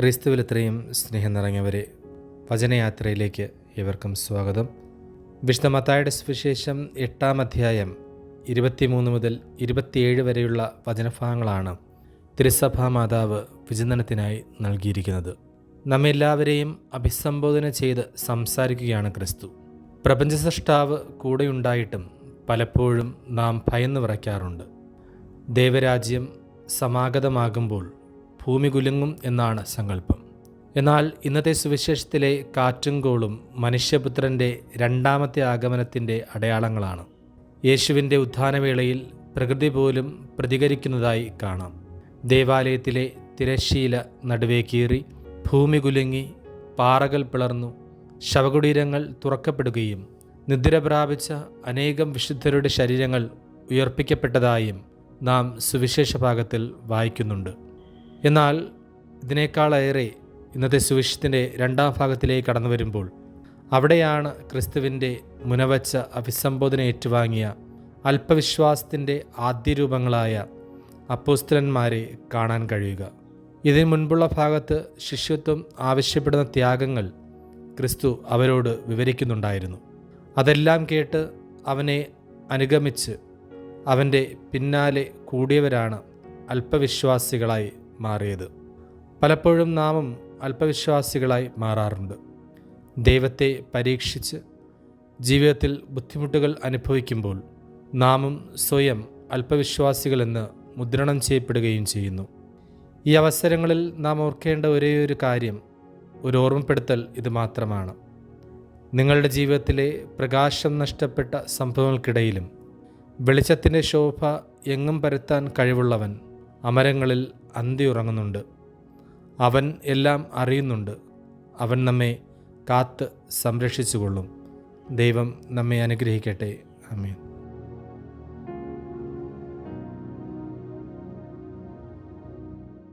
ക്രിസ്തുവിൽ ഇത്രയും സ്നേഹം നിറഞ്ഞവരെ വചനയാത്രയിലേക്ക് ഏവർക്കും സ്വാഗതം. വിശുദ്ധ സുവിശേഷം എട്ടാം അധ്യായം ഇരുപത്തിമൂന്ന് മുതൽ ഇരുപത്തിയേഴ് വരെയുള്ള വചനഭാഗങ്ങളാണ് തിരുസഭാ മാതാവ് വിചിന്തനത്തിനായി നൽകിയിരിക്കുന്നത്. നമ്മെല്ലാവരെയും അഭിസംബോധന ചെയ്ത് സംസാരിക്കുകയാണ് ക്രിസ്തു. പ്രപഞ്ച സൃഷ്ടാവ് കൂടെയുണ്ടായിട്ടും പലപ്പോഴും നാം ഭയന്ന് വിറയ്ക്കാറുണ്ട്. ദേവരാജ്യം സമാഗതമാകുമ്പോൾ ഭൂമി കുലുങ്ങും എന്നാണ് സങ്കല്പം. എന്നാൽ ഇന്നത്തെ സുവിശേഷത്തിലെ കാറ്റും കോളും മനുഷ്യപുത്രന്റെ രണ്ടാമത്തെ ആഗമനത്തിന്റെ അടയാളങ്ങളാണ്. യേശുവിന്റെ ഉത്ഥാനവേളയിൽ പ്രകൃതി പോലും പ്രതികരിക്കുന്നതായി കാണാം. ദേവാലയത്തിലെ തിരശ്ശീല നടുവേ കീറി ഭൂമി കുലുങ്ങി പാറകൾ പിളർന്നു ശവകുടീരങ്ങൾ തുറക്കപ്പെടുകയും നിദ്ര പ്രാപിച്ച അനേകം വിശുദ്ധരുടെ ശരീരങ്ങൾ ഉയർപ്പിക്കപ്പെട്ടതായും നാം സുവിശേഷ ഭാഗത്തിൽ വായിക്കുന്നുണ്ട്. എന്നാൽ ഇതിനേക്കാളേറെ ഇന്നത്തെ സുവിശത്തിന്റെ രണ്ടാം ഭാഗത്തിലേക്ക് കടന്നു വരുമ്പോൾ അവിടെയാണ് ക്രിസ്തുവിന്റെ മുനവച്ച അഭിസംബോധന ഏറ്റുവാങ്ങിയ അല്പവിശ്വാസത്തിന്റെ ആദ്യ രൂപങ്ങളായ അപ്പോസ്തലന്മാരെ കാണാൻ കഴിയുക. ഇതിനു മുൻപുള്ള ഭാഗത്ത് ശിഷ്യത്വം ആവശ്യപ്പെടുന്ന ത്യാഗങ്ങൾ ക്രിസ്തു അവരോട് വിവരിക്കുന്നുണ്ടായിരുന്നു. അതെല്ലാം കേട്ട് അവനെ അനുഗമിച്ച് അവന്റെ പിന്നാലെ കൂടിയവരാണ് അല്പവിശ്വാസികളായി മാറിയത്. പലപ്പോഴും നാമം അല്പവിശ്വാസികളായി മാറാറുണ്ട്. ദൈവത്തെ പരീക്ഷിച്ച് ജീവിതത്തിൽ ബുദ്ധിമുട്ടുകൾ അനുഭവിക്കുമ്പോൾ നാമും സ്വയം അല്പവിശ്വാസികളെന്ന് മുദ്രണം ചെയ്യപ്പെടുകയും ചെയ്യുന്നു. ഈ അവസരങ്ങളിൽ നാം ഓർക്കേണ്ട ഒരേ ഒരു കാര്യം ഒരു ഓർമ്മപ്പെടുത്തൽ ഇത് മാത്രമാണ്. നിങ്ങളുടെ ജീവിതത്തിലെ പ്രകാശം നഷ്ടപ്പെട്ട സംഭവങ്ങൾക്കിടയിലും വെളിച്ചത്തിന്റെ ശോഭ എങ്ങും പരത്താൻ കഴിവുള്ളവൻ അമരങ്ങളിൽ അന്തി ഉറങ്ങുന്നുണ്ട് അവൻ എല്ലാം അറിയുന്നുണ്ട്. അവൻ നമ്മെ കാത്ത് സംരക്ഷിച്ചുകൊള്ളും. ദൈവം നമ്മെ അനുഗ്രഹിക്കട്ടെ. അമീൻ